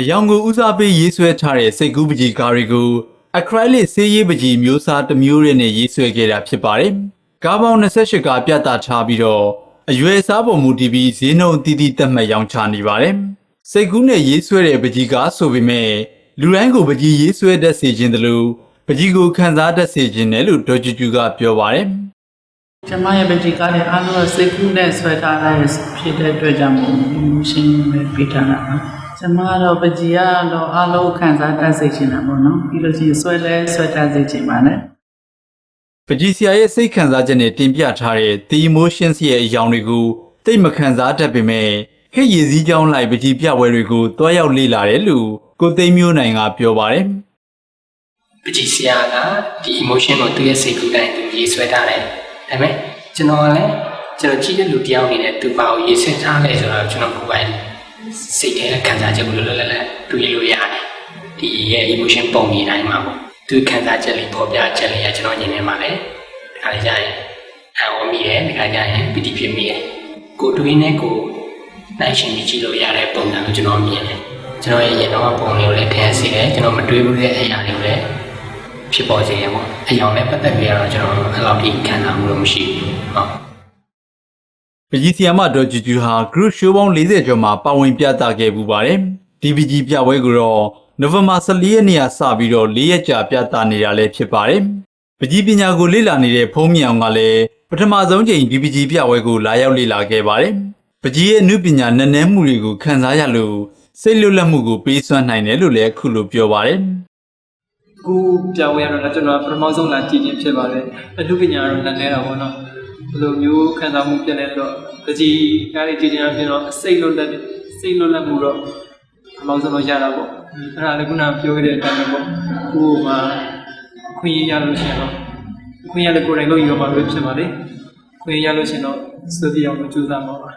အယောင်ကိုဦးစားပေးရေးဆွဲထားတဲ့စိတ်ကူးပကြီးကားတွေကိုအခရိုလစ်ဆေးရည်ပကြီးမျိုးစားတစ်မျိုးရဲ့နဲ့ရေးဆွဲခဲ့တာဖြစ်ပါတယ်။ကားပေါင်း28ကားပြသထားပြီးတော့အရွယ်စားပုံမူတည်ပြီးဈေးနှုန်းအသီးသီးတက်မှတ်ရောင်းချနေပါတယ်။စိတ်ကူးနဲ့ရေးဆွဲတဲ့ပကြီးကားဆိုပေမဲ့လူတိုင်းကိုပကြီးရေးဆွဲတတ်စေခြင်းတလို့ပကြီးကိုခံစားတတ်စေခြင်းနဲ့လို့ဒေါ်ကျူကျူကပြောပါတယ်။ ကျမရဲ့ပကြီးကားတွေအားလုံးစိတ်ကူးနဲ့ဆွဲထားတဲ့ဖြစ်တဲ့အတွက်ကြောင့်မို့ရှင်းပဲပြထားတာပါကျမကတော့ပကြီးကတော့အားလုံးခံစားတတ်စေချင်တာပေါ့နော်ပြီးလို့ရှိရင်ဆွဲလဲဆွဲတတ်စေချင်ပါနဲ့ပကြီးဆရာရဲ့စိတ်ခံစားချက်နဲ့တင်ပြထားတဲ့ The Emotions ရဲ့အကြောင်းတွေကိုသိမခံစားတတ်ပေမဲ့ဟဲ့ရည်စည်းကြောင်းလိုက်ပကြီးပြပွဲတွေကိုတွားရောက်လေ့လာတယ်လို့ကိုသိမ်းမျိုးနိုင်ကပြောပါတယ်ပကြီးဆရာကဒီ emotion ကိုသူ့ရဲ့စိတ်ကူးတိုင်းသူရေးဆွဲထားတယ် ဒါပေမဲ့ကျွန်တော်ကလည်းကျွန်တော်ကြည့်တဲ့လူတယောက်အနေနဲ့သူပါကိုရေးဆွဲထားလဲဆိုတော့ကျွန်တော်ကိုယ်ပိုင်စိတ်ထဲကခံစားချက်ကိုလွတ်လွတ်လပ်လပ်တွေးလို့ရတယ်ဒီရဲ့ emotion ပုံနေတိုင်းမှာပေါ့သူခံစားချက်လေးပေါ်ပြချက်လေးကကျွန်တော်ညီနေမှာလေဒါလည်းကြာရင်အော်မိတယ်ဒီခါကျရင်ပီတိဖြစ်မိတယ်ကိုတွေးနဲ့ကိုနိုင်ရှင်ကြည့်လို့ရတဲ့ပုံစံကိုကျွန်တော်မြင်တယ်ကျွန်တော်ရဲ့ရင်တော့ပုံလေးကိုလည်းထည့်စီတယ်ကျွန်တော်မတွေးဘူးတဲ့အရာတွေကိုလည်း ဖြစ်ပေါ်စေရပေါ့အယောင်နဲ့ပတ်သက်ပြီးတော့ကျွန်တော်အဲ့လောက်ထိခံစားမှုတော့မရှိဘူးဟုတ်ပကြီးဆရာမဒေါ်ကျူကျူဟာ group show ပေါင်း40ကျော်မှာပါဝင်ပြသခဲ့ပူပါတယ်ဒီပကြီးပြပွဲကိုတော့နိုဝင်ဘာ14ရက်နေ့ကစပြီးတော့၄ရက်ကြာပြသနေတာလည်းဖြစ်ပါတယ်ပကြီးပညာကိုလေ့လာနေတဲ့ဖုံးမြောင်ကလည်းပထမဆုံးချိန်ဒီပကြီးပြပွဲကိုလာရောက်လေ့လာခဲ့ပါတယ်ပကြီးရဲ့အမှုပညာနည်းနည်းမှုတွေကိုခန်းစားရလို့စိတ်လွတ်လပ်မှုကိုပေးစွမ်းနိုင်တယ်လို့လည်းအခုလိုပြောပါတယ် ကိုပြောင်းရတော့ကျွန်တော်ပထမဆုံးလာကြည့်ခြင်းဖြစ်ပါတယ်အမှုပညာကတော့လည်းနေတာပေါ့နော်ဘယ်လိုမျိုးခံစားမှုဖြစ်လဲဆိုတော့ပကြီးကားလေးကြည့်ခြင်းအပြင်တော့စိတ်လွတ်လပ်စိတ်လွတ်လပ်မှုတော့ပထမဆုံးတော့ရတာပေါ့အဲ့ဒါလည်းခုနပြောခဲ့တဲ့အတိုင်းပဲပေါ့ကိုယ်မှာခွင့်ရရလို့ရှိရင်တော့ခွင့်ရလည်းကိုယ်တိုင်လုပ်ရမှာပဲဖြစ်ပါလေခွင့်ရရလို့ရှိရင်တော့စသည်အောင်ကြိုးစားမှာပါ